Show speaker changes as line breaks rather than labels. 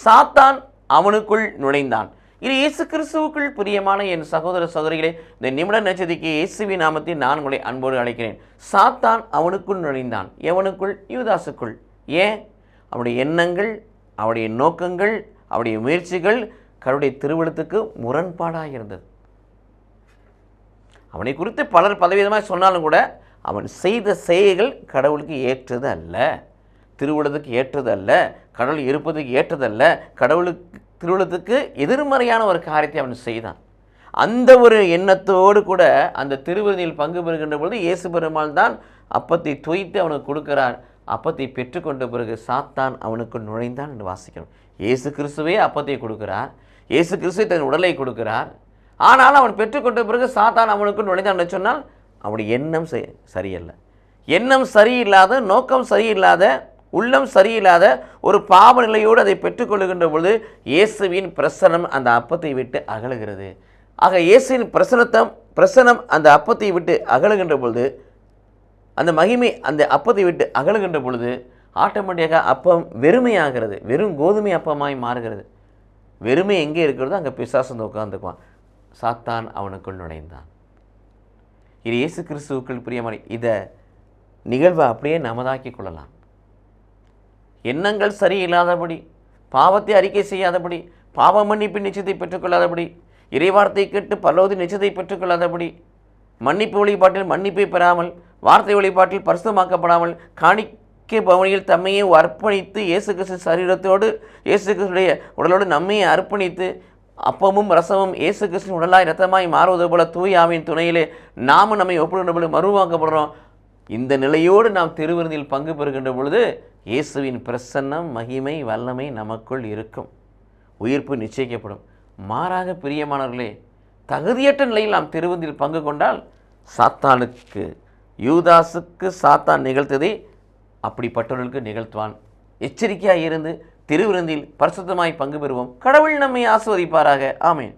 சாத்தான் அவனுக்குள் நுழைந்தான். இது இயேசு கிறிஸ்துவுக்குள் பிரியமான என் சகோதர சகோதரிகளே இந்த நிமிட நச்சதிக்கு இயேசுவி நாமத்தை நான் உங்களை அன்போடு அழைக்கிறேன். சாத்தான் அவனுக்குள் நுழைந்தான். எவனுக்குள்? யுவதாசுக்குள் ஏன்? அவனுடைய எண்ணங்கள் அவருடைய நோக்கங்கள் அவருடைய முயற்சிகள் கருடைய திருவிழத்துக்கு முரண்பாடாக இருந்தது. அவனை குறித்து பலர் பலவிதமாக சொன்னாலும் கூட அவன் செய்த செயல்கள் கடவுளுக்கு ஏற்றது அல்ல. திருவுளத்துக்கு ஏற்றது அல்ல கடவுள் இருப்பதுக்கு ஏற்றதல்ல கடவுளுக்கு திருவுளத்துக்கு எதிர்மறையான ஒரு காரியத்தை அவன் செய்தான். அந்த ஒரு எண்ணத்தோடு கூட அந்த திருவிருந்தில் பங்கு பெறுகின்ற பொழுது இயேசு பெருமாள் தான் அப்பத்தை தொய்த்து அவனுக்கு கொடுக்கிறார். அப்பத்தை பெற்றுக்கொண்ட பிறகு சாத்தான் அவனுக்கு நுழைந்தான் என்று வாசிக்கணும் இயேசு கிறிஸ்துவே அப்பத்தை கொடுக்கிறார். இயேசு கிறிஸ்துவை தன் உடலை கொடுக்கிறார். ஆனால் அவன் பெற்றுக்கொண்ட பிறகு சாத்தான் அவனுக்கு நுழைந்தான் என்று சொன்னால் அவனுடைய எண்ணம் சரியல்ல. எண்ணம் சரியில்லாத நோக்கம் சரியில்லாத உள்ளம் சரியில்லாத ஒரு பாவ நிலையோடு அதை பெற்றுக்கொள்ளுகின்ற பொழுது இயேசுவின் பிரசனம் அந்த அப்பத்தை விட்டு அகலுகிறது. ஆக இயேசுவின் பிரசனத்தம் பிரசனம் அந்த அப்பத்தை விட்டு அகலுகின்ற பொழுது அந்த மகிமை அந்த அப்பத்தை விட்டு அகலுகின்ற பொழுது ஆட்டோமேட்டிக்காக அப்பம் வெறுமையாகிறது. வெறும் கோதுமை அப்பமாய் மாறுகிறது. வெறுமை எங்கே இருக்கிறதோ அங்கே பிசாசு உட்காந்துக்குவான் சாத்தான் அவனுக்குள் நுழைந்தான். இது இயேசு கிறிஸ்துவுக்குள் பிரியமான இதை நிகழ்வை அப்படியே நமதாக்கி கொள்ளலாம். எண்ணங்கள் சரியில்லாதபடி பாவத்தை அறிக்கை செய்யாதபடி பாவ மன்னிப்பு நிச்சயத்தை பெற்றுக்கொள்ளாதபடி இறைவார்த்தை கேட்டு பரலோதி நிச்சயத்தை பெற்றுக்கொள்ளாதபடி மன்னிப்பு வழிபாட்டில் மன்னிப்பை பெறாமல் வார்த்தை வழிபாட்டில் பரிசுத்தமாக்கப்படாமல் காணிக்க பவனியில் தம்மையே அர்ப்பணித்து இயேசு கிறிஸ்து சரீரத்தோடு இயேசு கிறிஸ்துடைய உடலோடு நம்மையை அர்ப்பணித்து அப்பமும் ரசமும் இயேசு கிறிஸ்து உடலாய் ரத்தமாய் மாறுவது போல தூய் துணையிலே நாமும் நம்மை ஒப்பிடுகின்ற பொழுது மறுவாக்கப்படுறோம். இந்த நிலையோடு நாம் திருவிருந்தில் பங்கு பெறுகின்ற பொழுது இயேசுவின் பிரசன்னம் மகிமை வல்லமை நமக்குள் இருக்கும். உயிர்ப்பு நிச்சயிக்கப்படும். மாறாக பிரியமானவர்களே தகுதியற்ற நிலையில் நாம் திருவந்தில் பங்கு கொண்டால் சாத்தானுக்கு யூதாசுக்கு சாத்தான் நிகழ்த்ததே அப்படிப்பட்டவர்களுக்கு நிகழ்த்துவான். எச்சரிக்கையாக இருந்து திருவிருந்தில் பரிசுத்தமாய் பங்கு பெறுவோம். கடவுள் நம்மை ஆஸ்வதிப்பாராக ஆமேன்.